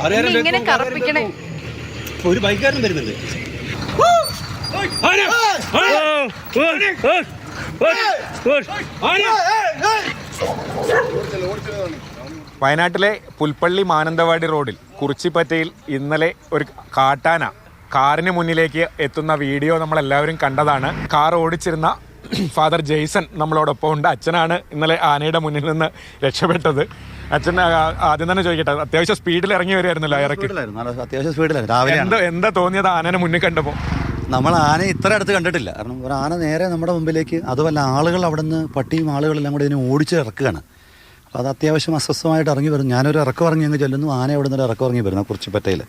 ഇനി ഇങ്ങനെ കറപ്പിക്കണേ ഒരു ബൈക്കാരൻ വരുന്നുണ്ട് വയനാട്ടിലെ പുൽപ്പള്ളി മാനന്തവാടി റോഡിൽ കുറിച്ചിപ്പറ്റയിൽ ഇന്നലെ ഒരു കാട്ടാന കാറിന് മുന്നിലേക്ക് എത്തുന്ന വീഡിയോ നമ്മൾ എല്ലാവരും കണ്ടതാണ് കാർ ഓടിച്ചിരുന്ന ഫാദർ ജെയ്സൺ നമ്മളോടൊപ്പം ഉണ്ട് അച്ഛനാണ് ഇന്നലെ ആനയുടെ മുന്നിൽ നിന്ന് രക്ഷപ്പെട്ടത് അച്ഛൻ ആദ്യം തന്നെ ചോദിക്കട്ടെ. അത്യാവശ്യം സ്പീഡിൽ ഇറങ്ങി വരുമായിരുന്നല്ലോ ഇറക്കി അത്യാവശ്യം സ്പീഡിലായിരുന്നു രാവിലെ എന്താ എന്താ തോന്നിയത് ആനനെ മുന്നിൽ കണ്ടപ്പോൾ നമ്മൾ ആന ഇത്ര അടുത്ത് കണ്ടിട്ടില്ല. കാരണം ഒരു ആന നേരെ നമ്മുടെ മുമ്പിലേക്ക് അതുമല്ല ആളുകൾ അവിടെ നിന്ന് പട്ടിയും ആളുകളെല്ലാം കൂടി ഇതിനെ ഓടിച്ച് ഇറക്കുകയാണ്. അപ്പോൾ അത് അത്യാവശ്യം അസ്വസ്ഥമായിട്ട് ഇറങ്ങി വരുന്നു. ഞാനൊരു ഇറക്കം ഇറങ്ങി അങ്ങ് ചെല്ലുന്നു. ആന അവിടെ നിന്ന് ഇറക്കം ഇറങ്ങി വരുന്നു കുറച്ച് പറ്റയിൽ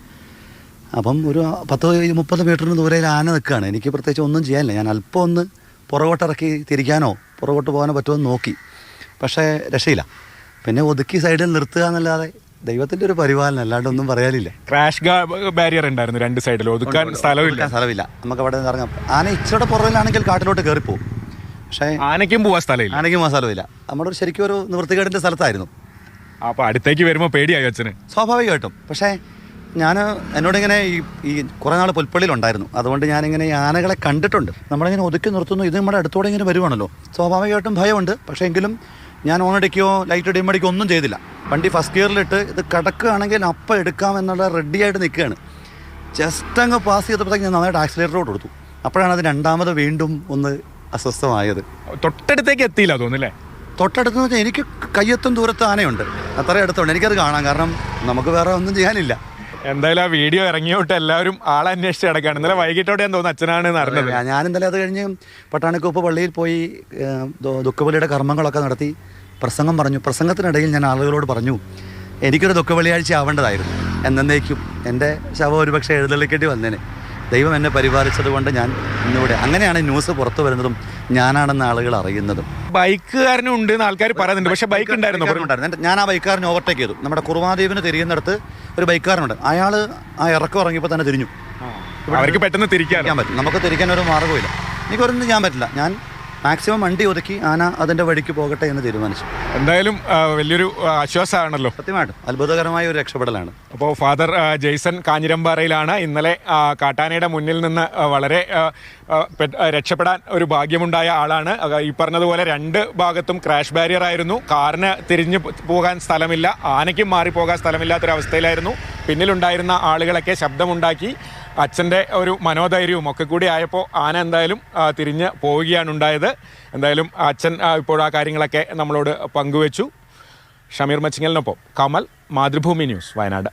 അപ്പം ഒരു പത്ത് മുപ്പത് മീറ്ററിന് ദൂരയിൽ ആന നിൽക്കുകയാണ്. എനിക്ക് പ്രത്യേകിച്ച് ഒന്നും ചെയ്യാനില്ല. ഞാൻ അല്പം ഒന്ന് പുറകോട്ട് ഇറക്കി തിരിക്കാനോ പുറകോട്ട് പോകാനോ പറ്റുമോ എന്ന് നോക്കി. പക്ഷേ രക്ഷയില്ല. പിന്നെ ഒതുക്കി സൈഡിൽ നിർത്തുക എന്നല്ലാതെ ദൈവത്തിന്റെ ഒരു പരിപാലനം അല്ലാണ്ട് ഒന്നും പറയാനില്ല. ക്രാഷ് ബാരിയർ ഉണ്ടായിരുന്നു രണ്ട് സൈഡിൽ ഒതുക്കാൻ സ്ഥലമില്ല. സ്ഥലമില്ല. നമുക്ക് അവിടെ നിന്ന് ഇറങ്ങാം. ആന ഇച്ചിരി പുറകിലാണെങ്കിൽ കാട്ടിലോട്ട് കയറിപ്പോവും പക്ഷേ ആനയ്ക്കും പോവാൻ സ്ഥലമില്ല. ആനയ്ക്കും പോവാ സ്ഥലമില്ല. നമ്മുടെ ഒരു ശരിക്കും ഒരു നിവൃത്തികേടിന്റെ സ്ഥലത്തായിരുന്നു. അപ്പൊ അടുത്തേക്ക് വരുമ്പോൾ പേടിയായി അച്ഛന്. സ്വാഭാവികമായിട്ടും. പക്ഷേ ഞാൻ എന്നോടിങ്ങനെ ഈ ഈ കുറേ നാൾ പുൽപ്പള്ളിയിലുണ്ടായിരുന്നു. അതുകൊണ്ട് ഞാനിങ്ങനെ ഈ ആനകളെ കണ്ടിട്ടുണ്ട്. നമ്മളിങ്ങനെ ഒതുക്കി നിർത്തുന്നു. ഇത് നമ്മുടെ അടുത്തോടെ ഇങ്ങനെ വരുവാണല്ലോ. സ്വാഭാവികമായിട്ടും ഭയമുണ്ട്. പക്ഷേ എങ്കിലും ഞാൻ ഓൺ അടിക്കുകയോ ലൈറ്റ് ഡിമ്മടിക്കുകയോ ഒന്നും ചെയ്തില്ല. വണ്ടി ഫസ്റ്റ് ഗിയറിലിട്ട് ഇത് കിടക്കുകയാണെങ്കിൽ അപ്പം എടുക്കാം എന്നുള്ള റെഡിയായിട്ട് നിൽക്കുകയാണ്. ജസ്റ്റ് അങ്ങ് പാസ് ചെയ്തപ്പോഴത്തേക്ക് ഞാൻ നന്നായിട്ട് ആക്സിലേറ്റർ കൊടുത്തു. അപ്പോഴാണ് അത് രണ്ടാമത് വീണ്ടും ഒന്ന് അസ്വസ്ഥമായത്. തൊട്ടടുത്തേക്ക് എത്തിയില്ല തോന്നുന്നില്ലേ തൊട്ടടുത്ത് വെച്ചാൽ എനിക്ക് കയ്യെത്തും ദൂരത്ത് ആനയുണ്ട്. അത്ര അടുത്തുണ്ട്. എനിക്കത് കാണാം. കാരണം നമുക്ക് വേറെ ഒന്നും ചെയ്യാനില്ല. എന്തായാലും ആ വീഡിയോ ഇറങ്ങിയോട്ട് എല്ലാവരും ആളെ അന്വേഷിച്ച് കിടക്കാണ് ഇന്നലെ വൈകിട്ടോടെ ഞാൻ തോന്നുന്നു അച്ഛനാണ് അറിഞ്ഞത്. ഞാൻ- എന്തായാലും അത് കഴിഞ്ഞ് പട്ടാണിക്കോപ്പ് പള്ളിയിൽ പോയി ദുഃഖവലിയുടെ കർമ്മങ്ങളൊക്കെ നടത്തി പ്രസംഗം പറഞ്ഞു. പ്രസംഗത്തിനിടയിൽ ഞാൻ ആളുകളോട് പറഞ്ഞു എനിക്കൊരു ദുഃഖ വെള്ളിയാഴ്ച ആവേണ്ടതായിരുന്നു. എന്നേക്കും എന്റെ ശവം ഒരുപക്ഷെ എഴുന്നള്ളിക്കേണ്ടി വന്നേനെ. ദൈവം എന്നെ പരിപാലിച്ചത് കൊണ്ട് ഞാൻ ഇന്നിവിടെ. അങ്ങനെയാണ് ന്യൂസ് പുറത്തു വരുന്നതും ഞാനാണെന്ന് ആളുകൾ അറിയുന്നതും. ബൈക്കുകാരനും ഉണ്ട് എന്ന് ആൾക്കാർ പറയുന്നുണ്ട്. പക്ഷെ ബൈക്ക് ഉണ്ടായിരുന്നു. ഞാൻ ആ ബൈക്കാരനെ ഓവർടേക്ക് ചെയ്തു. നമ്മുടെ കുറുമാദ്വീപിന് തിരിയുന്നിടത്ത് ഒരു ബൈക്കാരനുണ്ട് അയാൾ ആ ഇറക്കം ഇറങ്ങിയപ്പോൾ തന്നെ തിരിഞ്ഞു. അവർക്ക് പെട്ടെന്ന് തിരിക്കാൻ തിരിക്കാൻ പറ്റും. നമുക്ക് തിരിക്കാൻ ഒരു മാർഗമില്ല എനിക്കൊന്നും ചെയ്യാൻ പറ്റില്ല. ഞാൻ മാക്സിമം വണ്ടി ഒതുക്കി ആന അതിന്റെ വഴിക്ക് പോകട്ടെ എന്ന് തീരുമാനിച്ചു. എന്തായാലും വലിയൊരു ആശ്വാസമാണല്ലോ. സത്യമായിട്ടും അത്ഭുതകരമായ ഒരു രക്ഷപ്പെടലാണ്. അപ്പോൾ ഫാദർ ജെയ്സൺ കാഞ്ഞിരമ്പാറയിലാണ് ഇന്നലെ കാട്ടാനയുടെ മുന്നിൽ നിന്ന് വളരെ രക്ഷപ്പെടാൻ ഒരു ഭാഗ്യമുണ്ടായ ആളാണ്. ഈ പറഞ്ഞതുപോലെ രണ്ട് ഭാഗത്തും ക്രാഷ് ബാരിയർ ആയിരുന്നു. കാറിന് തിരിഞ്ഞു പോകാൻ സ്ഥലമില്ല. ആനയ്ക്കും മാറിപ്പോകാൻ സ്ഥലമില്ലാത്തൊരവസ്ഥയിലായിരുന്നു. പിന്നിലുണ്ടായിരുന്ന ആളുകളൊക്കെ ശബ്ദമുണ്ടാക്കി. അച്ഛന്റെ ഒരു മനോധൈര്യവും ഒക്കെ കൂടി ആയപ്പോൾ ആന എന്തായാലും തിരിഞ്ഞ് പോവുകയാണ് ഉണ്ടായത്. എന്തായാലും അച്ഛൻ ഇപ്പോഴാ കാര്യങ്ങളൊക്കെ നമ്മളോട് പങ്കുവച്ചു. ഷമീർ മച്ചിങ്ങലിനൊപ്പം കമൽ മാതൃഭൂമി ന്യൂസ് വയനാട്.